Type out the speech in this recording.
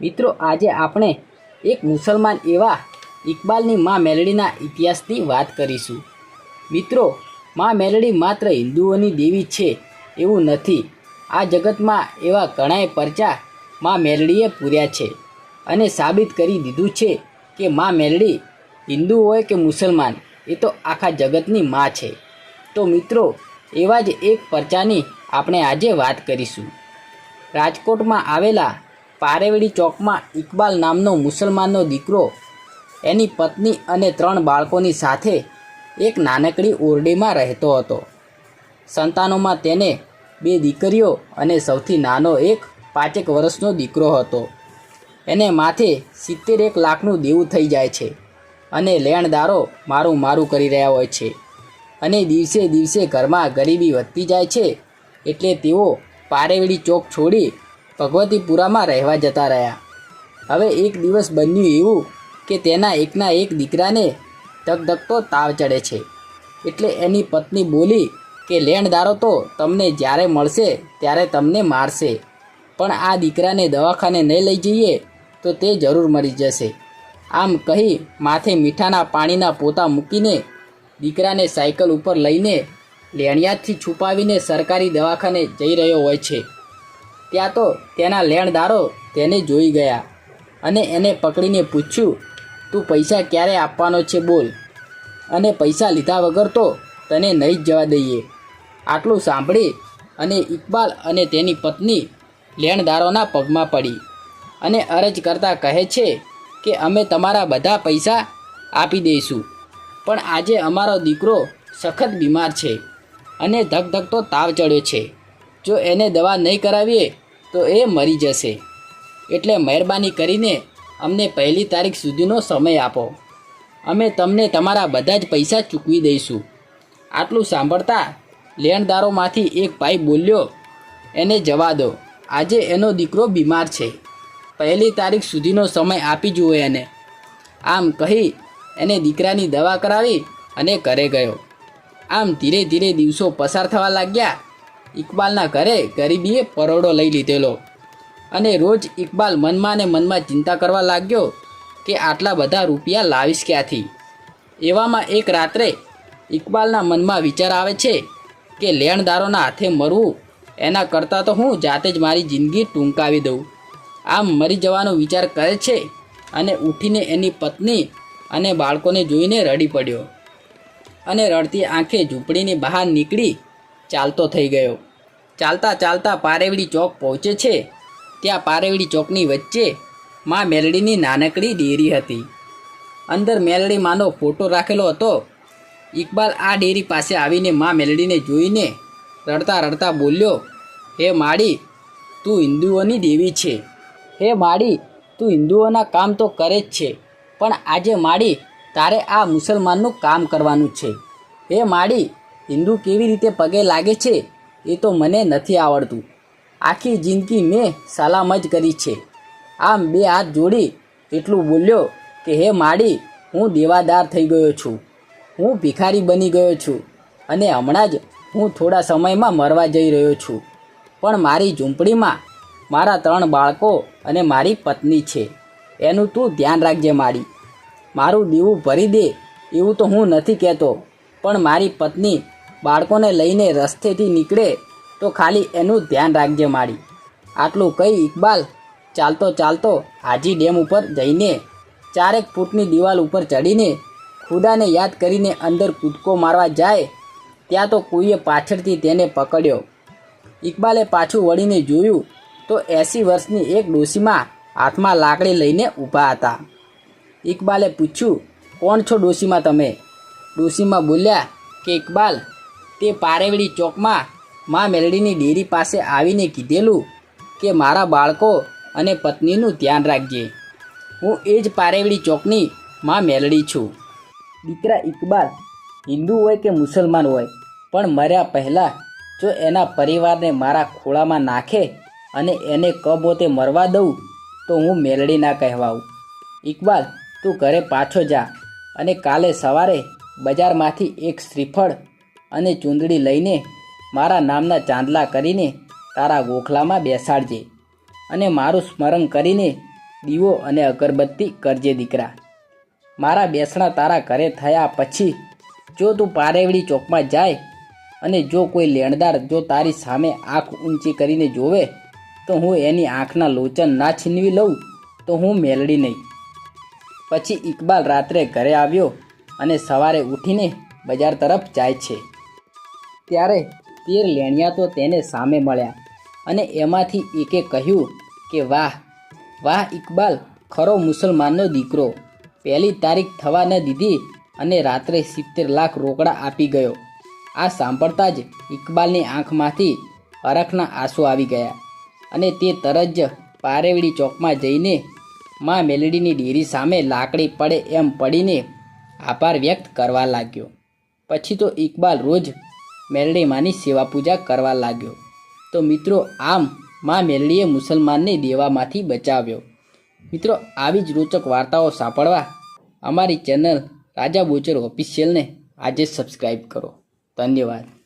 મિત્રો, આજે આપણે એક મુસલમાન એવા ઇકબાલની મા મેલડીના ઇતિહાસની વાત કરીશું. મિત્રો, મા મેલડી માત્ર હિન્દુઓની દેવી છે એવું નથી. આ જગતમાં એવા ઘણાય પરચા મા મેલડીએ પૂર્યા છે અને સાબિત કરી દીધું છે કે મા મેલડી હિન્દુ હોય કે મુસલમાન, એ તો આખા જગતની મા છે. તો મિત્રો, એવા જ એક પરચાની આપણે આજે વાત કરીશું. રાજકોટમાં આવેલા પારેવડી ચોકમાં ઇકબાલ નામનો મુસલમાનનો દીકરો, એની પત્ની અને ત્રણ બાળકોની સાથે એક નાનકડી ઓરડીમાં રહેતો હતો. સંતાનોમાં તેને બે દીકરીઓ અને સૌથી નાનો એક પાંચેક વર્ષનો દીકરો હતો. એને માથે સિત્તેર એક લાખનું દેવું થઈ જાય છે અને લેણદારો મારું મારું કરી રહ્યા હોય છે અને દિવસે દિવસે ઘરમાં ગરીબી વધતી જાય છે એટલે તેઓ પારેવડી ચોક છોડી ભગવતીપુરામાં રહેવા જતા રહ્યા. હવે એક દિવસ બન્યું એવું કે તેના એકના એક દીકરાને ધકધકતો તાવ ચડે છે. એટલે એની પત્ની બોલી કે, લેણદારો તો તમને જ્યારે મળશે ત્યારે તમને મારશે. પણ આ દીકરાને દવાખાને નહીં લઈ જઈએ તો તે જરૂર મરી જશે. આમ કહી માથે મીઠાના પાણીના પોતા મૂકીને દીકરાને સાયકલ ઉપર લઈને લેણિયાથી છુપાવીને સરકારી દવાખાને જઈ રહ્યો હોય છે. ત્યાં તો તેના લેણદારો તેને જોઈ ગયા અને એને પકડીને પૂછ્યું, તું પૈસા ક્યારે આપવાનો છે બોલ? અને પૈસા લીધા વગર તો તને નહીં જ જવા દઈએ. આટલું સાંભળી અને ઇકબાલ અને તેની પત્ની લેણદારોના પગમાં પડી અને અરજ કરતા કહે છે કે, અમે તમારા બધા પૈસા આપી દઈશું, પણ આજે અમારો દીકરો સખત બીમાર છે અને ધગધગતો તાવ ચડ્યો છે. જો એને દવા નહીં કરાવીએ, તો એ મરી જશે. એટલે મહેરબાની કરીને અમને પહેલી તારીખ સુધીનો સમય આપો. અમે તમને તમારા બધા જ પૈસા ચૂકવી દઈશું. આટલું સાંભળતા લેણદારોમાંથી એક ભાઈ બોલ્યો, એને જવા દો. આજે એનો દીકરો બીમાર છે. પહેલી તારીખ સુધીનો સમય આપી જુઓ એને. આમ કહી એને દીકરાની દવા કરાવી અને ઘરે ગયો. આમ ધીરે ધીરે દિવસો પસાર થવા લાગ્યા. ઇકબાલના ઘરે ગરીબીએ પરોડો લઈ લીધેલો. અને રોજ ઇકબાલ મનમાં ને મનમાં ચિંતા કરવા લાગ્યો કે આટલા બધા રૂપિયા લાવીશ ક્યાંથી? એવામાં એક રાત્રે ઇકબાલના મનમાં વિચાર આવે છે કે લેણદારોના હાથે મરવું એના કરતાં તો હું જાતે જ મારી જિંદગી ટૂંકાવી દઉં. આમ મરી જવાનો વિચાર કરે છે અને ઉઠીને એની પત્ની અને બાળકોને જોઈને રડી પડ્યો. અને રડતી આંખે ઝૂંપડીની બહાર નીકળી ચાલતો થઈ ગયો. ચાલતા ચાલતા પારેવડી ચોક પહોંચે છે. ત્યાં પારેવડી ચોકની વચ્ચે મા મેલડીની નાનકડી ડેરી હતી. અંદર મેલડી માનો ફોટો રાખેલો હતો. ઇકબાલ આ ડેરી પાસે આવીને મા મેલડીને જોઈને રડતા રડતા બોલ્યો, હે માડી, તું હિન્દુઓની દેવી છે. હે માડી, તું હિન્દુઓના કામ તો કરે જ છે, પણ આજે માડી તારે આ મુસલમાનનું કામ કરવાનું છે. હે માડી હિન્દુ કેવી રીતે પગે લાગે છે એ તો મને નથી આવડતું. આખી જિંદગી મેં સલામ જ કરી છે. આમ બે હાથ જોડી એટલું બોલ્યો કે, હે માડી, હું દેવાદાર થઈ ગયો છું. હું ભિખારી બની ગયો છું અને હમણાં જ હું થોડા સમયમાં મરવા જઈ રહ્યો છું. પણ મારી ઝૂંપડીમાં મારા ત્રણ બાળકો અને મારી પત્ની છે. એનું તું ધ્યાન રાખજે માડી. મારું દીવું ભરી દે એવું તો હું નથી કહેતો. પણ મારી પત્ની બાળકોને લઈને રસ્તેથી નીકળે તો ખાલી એનું ધ્યાન રાખજે માડી. આટલું કહી ઇકબાલ? ચાલતો ચાલતો હાજી ડેમ ઉપર જઈને ચારેક ફૂટની દિવાલ ઉપર ચડીને ખુદાને યાદ કરીને અંદર કૂદકો મારવા જાય, ત્યાં તો કોઈએ પાછળથી તેને પકડ્યો. ઇકબાલે પાછું વળીને જોયું તો એંસી વર્ષની એક ડોશીમાં હાથમાં લાકડી લઈને ઊભા હતા. ઇકબાલે પૂછ્યું, કોણ છો ડોશીમાં તમે? ડોશીમાં બોલ્યા, કે ઇકબાલ તે પારેવડી ચોકમાં મા મેલડીની ડેરી પાસે આવીને કીધેલું કે મારા બાળકો અને પત્નીનું ધ્યાન રાખજે. હું એ જ પારેવડી ચોકની મા મેલડી છું. દીકરા ઇકબાલ હિન્દુ હોય કે મુસલમાન હોય, પણ મર્યા પહેલાં જો એના પરિવારને મારા ખોળામાં નાખે અને એને કબોતે મરવા દઉં, તો હું મેલડી ના કહેવાઉં. ઇકબાલ, તું ઘરે પાછો જા અને કાલે સવારે બજારમાંથી એક શ્રીફળ અને ચૂંદડી લઈને મારા નામના ચાંદલા કરીને તારા ગોખલામાં બેસાડજે અને મારું સ્મરણ કરીને દીવો અને અગરબત્તી કરજે દીકરા. મારા બેસણા તારા ઘરે થયા પછી જો તું પારેવડી ચોકમાં જાય અને જો કોઈ લેણદાર જો તારી સામે આંખ ઊંચી કરીને જોવે, તો હું એની આંખના લોચન ના છીનવી લઉં, તો હું મેલડી નહીં. પછી ઇકબાલ રાત્રે ઘરે આવ્યો અને સવારે ઉઠીને બજાર તરફ જાય છે. ત્યારે તેર લેણિયા તો તેને સામે મળ્યા અને એમાંથી એકે કહ્યું કે, વાહ વાહ ઇકબાલ, ખરો મુસલમાનનો દીકરો. પહેલી તારીખ થવા ન દીધી અને રાત્રે સિત્તેર લાખ રોકડા આપી ગયો. આ સાંભળતા જ ઇકબાલની આંખમાંથી હરખના આંસુ આવી ગયા અને તે તરત જ પારેવડી ચોકમાં જઈને માં મેલડીની ડેરી સામે લાકડી પડે એમ પડીને આભાર વ્યક્ત કરવા લાગ્યો. પછી તો ઇકબાલ રોજ મેલડી માની સેવા પૂજા કરવા લાગ્યો. તો મિત્રો, આમ માં મેરડીએ મુસલમાનને દેવામાંથી બચાવ્યો. મિત્રો, આવી જ રોચક વાર્તાઓ સાંભળવા અમારી ચેનલ રાજા બોચર ઓફિશિયલને આજે સબસ્ક્રાઈબ કરો. ધન્યવાદ.